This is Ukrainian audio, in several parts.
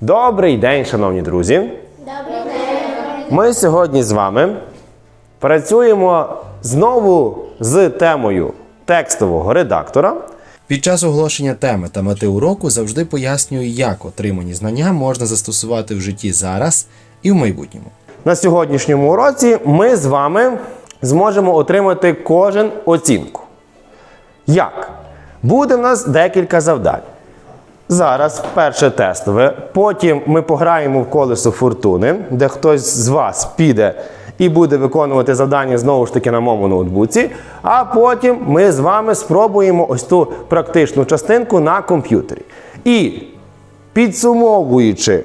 Добрий день, шановні друзі. Добрий день. Ми сьогодні з вами працюємо знову з темою текстового редактора. Під час оголошення теми та мети уроку завжди пояснюю, як отримані знання можна застосувати в житті зараз і в майбутньому. На сьогоднішньому уроці ми з вами зможемо отримати кожен оцінку. Як? Буде в нас декілька завдань. Зараз перше тестове. Потім ми пограємо в колесо фортуни, де хтось з вас піде і буде виконувати завдання знову ж таки на моєму ноутбуці. А потім ми з вами спробуємо ось ту практичну частинку на комп'ютері. І підсумовуючи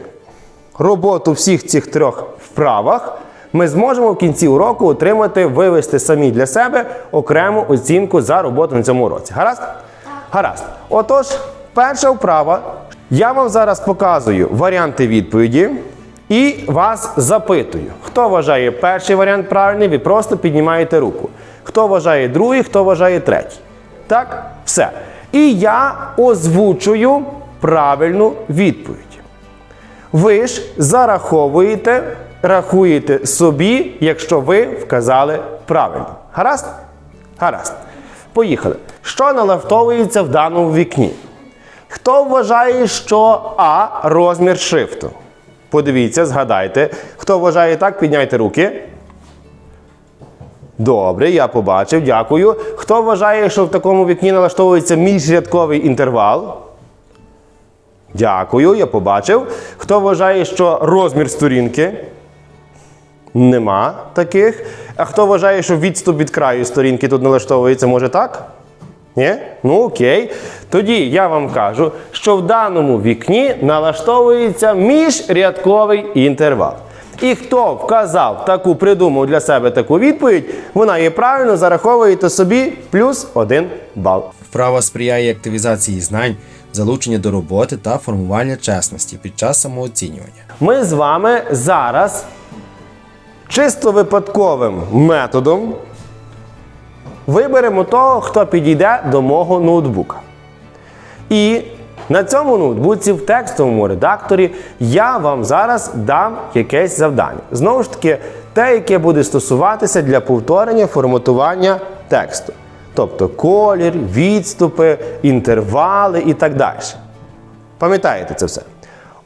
роботу всіх цих трьох вправах, ми зможемо в кінці уроку отримати, вивести самі для себе окрему оцінку за роботу на цьому уроці. Гаразд? Гаразд. Отож, перша вправа. Я вам зараз показую варіанти відповіді і вас запитую. Хто вважає перший варіант правильний, ви просто піднімаєте руку. Хто вважає другий, хто вважає третій. Так? Все. І я озвучую правильну відповідь. Ви ж зараховуєте, рахуєте собі, якщо ви вказали правильно. Гаразд? Гаразд. Поїхали. Що налаштовується в даному вікні? Хто вважає, що А розмір шрифту? Подивіться, згадайте. Хто вважає так, підняйте руки. Добре, я побачив, дякую. Хто вважає, що в такому вікні налаштовується міжрядковий інтервал? Дякую, я побачив. Хто вважає, що розмір сторінки? Нема таких. А хто вважає, що відступ від краю сторінки тут налаштовується, може так? Ні? Ну окей. Тоді я вам кажу, що в даному вікні налаштовується міжрядковий інтервал. І хто вказав таку, придумав для себе таку відповідь, вона є правильно, зараховуєте собі плюс один бал. Вправа сприяє активізації знань, залучення до роботи та формування чесності під час самооцінювання. Ми з вами зараз чисто випадковим методом виберемо того, хто підійде до мого ноутбука. І на цьому ноутбуці в текстовому редакторі я вам зараз дам якесь завдання. Знову ж таки, те, яке буде стосуватися для повторення форматування тексту. Тобто колір, відступи, інтервали і так далі. Пам'ятаєте це все?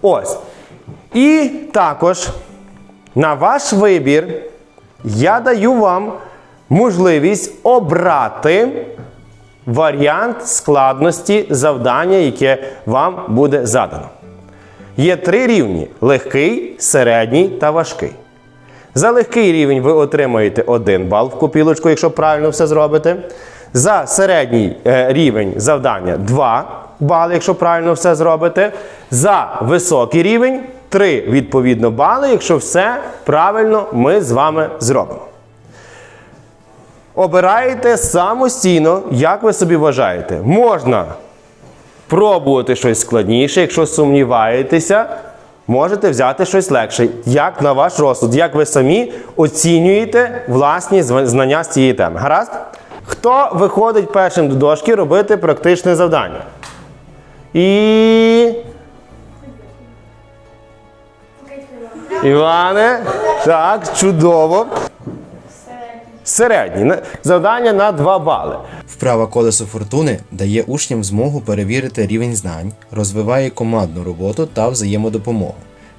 Ось. І також на ваш вибір я даю вам можливість обрати варіант складності завдання, яке вам буде задано. Є три рівні: легкий, середній та важкий. За легкий рівень ви отримаєте 1 бал в копілочку, якщо правильно все зробите. За середній е, рівень завдання 2 бали, якщо правильно все зробите. За високий рівень 3 відповідно бали, якщо все правильно ми з вами зробимо. Обираєте самостійно, як ви собі вважаєте. Можна пробувати щось складніше, якщо сумніваєтеся, можете взяти щось легше. Як на ваш розсуд, як ви самі оцінюєте власні знання з цієї теми. Гаразд? Хто виходить першим до дошки робити практичне завдання? І. Іване, так, чудово. Середній. Завдання на 2 бали. Вправа колесо фортуни дає учням змогу перевірити рівень знань, розвиває командну роботу та взаємодопомогу.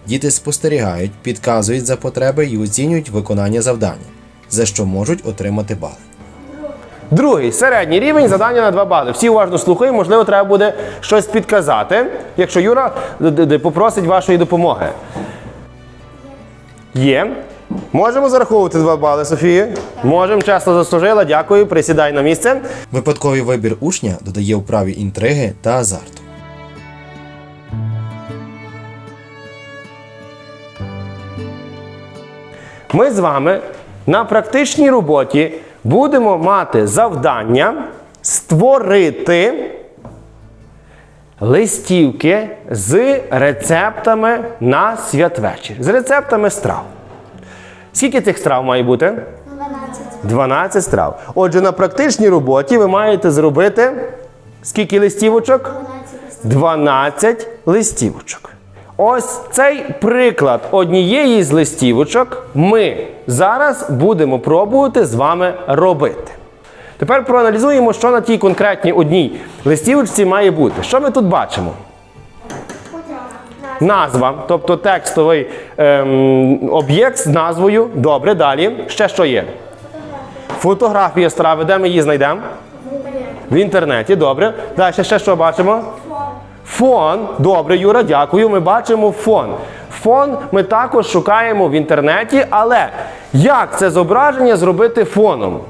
Діти спостерігають, підказують за потреби і оцінюють виконання завдання, за що можуть отримати бали. Другий середній рівень завдання на 2 бали. Всі уважно слухають, можливо, треба буде щось підказати, якщо Юра попросить вашої допомоги. Є. Можемо зараховувати 2 бали, Софія? Можемо, чесно заслужила. Дякую. Присідай на місце. Випадковий вибір учня додає вправі інтриги та азарту. Ми з вами на практичній роботі будемо мати завдання створити листівки з рецептами на святвечір, з рецептами страв. Скільки цих страв має бути? 12. 12 страв. Отже, на практичній роботі ви маєте зробити скільки листівочок? 12. 12 листівочок. Ось цей приклад однієї з листівочок ми зараз будемо пробувати з вами робити. Тепер проаналізуємо, що на тій конкретній одній листівочці має бути. Що ми тут бачимо? Назва, тобто текстовий ем, об'єкт з назвою. Добре, далі. Ще що є? Фотографія страви, де ми її знайдемо? В інтернеті, добре. Далі ще що бачимо? Фон. Добре, Юра, дякую. Ми бачимо фон. Фон ми також шукаємо в інтернеті, але як це зображення зробити фоном?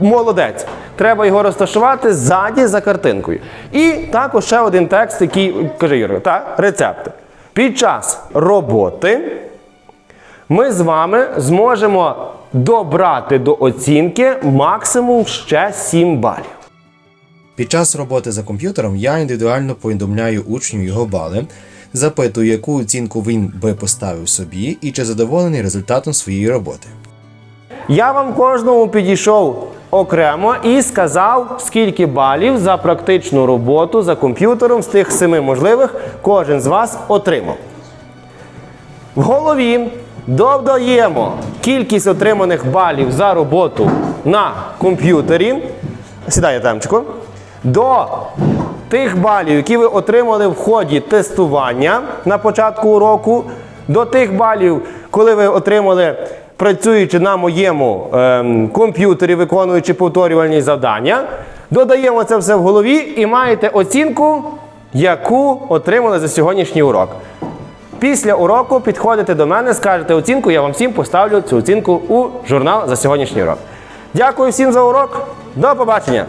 Молодець. Треба його розташувати ззаді за картинкою. І також ще один текст, який каже Юра, та рецепти. Під час роботи ми з вами зможемо добрати до оцінки максимум ще 7 балів. Під час роботи за комп'ютером я індивідуально повідомляю учню його бали, запитую, яку оцінку він би поставив собі і чи задоволений результатом своєї роботи. Я вам кожному підійшов окремо і сказав, скільки балів за практичну роботу за комп'ютером з тих семи можливих кожен з вас отримав. В голові додаємо кількість отриманих балів за роботу на комп'ютері. Сідає темчику. До тих балів, які ви отримали в ході тестування на початку уроку, до тих балів, коли ви отримали, працюючи на моєму ем, комп'ютері, виконуючи повторювальні завдання, додаємо це все в голові і маєте оцінку, яку отримали за сьогоднішній урок. Після уроку підходите до мене, скажете оцінку, я вам всім поставлю цю оцінку у журнал за сьогоднішній урок. Дякую всім за урок. До побачення!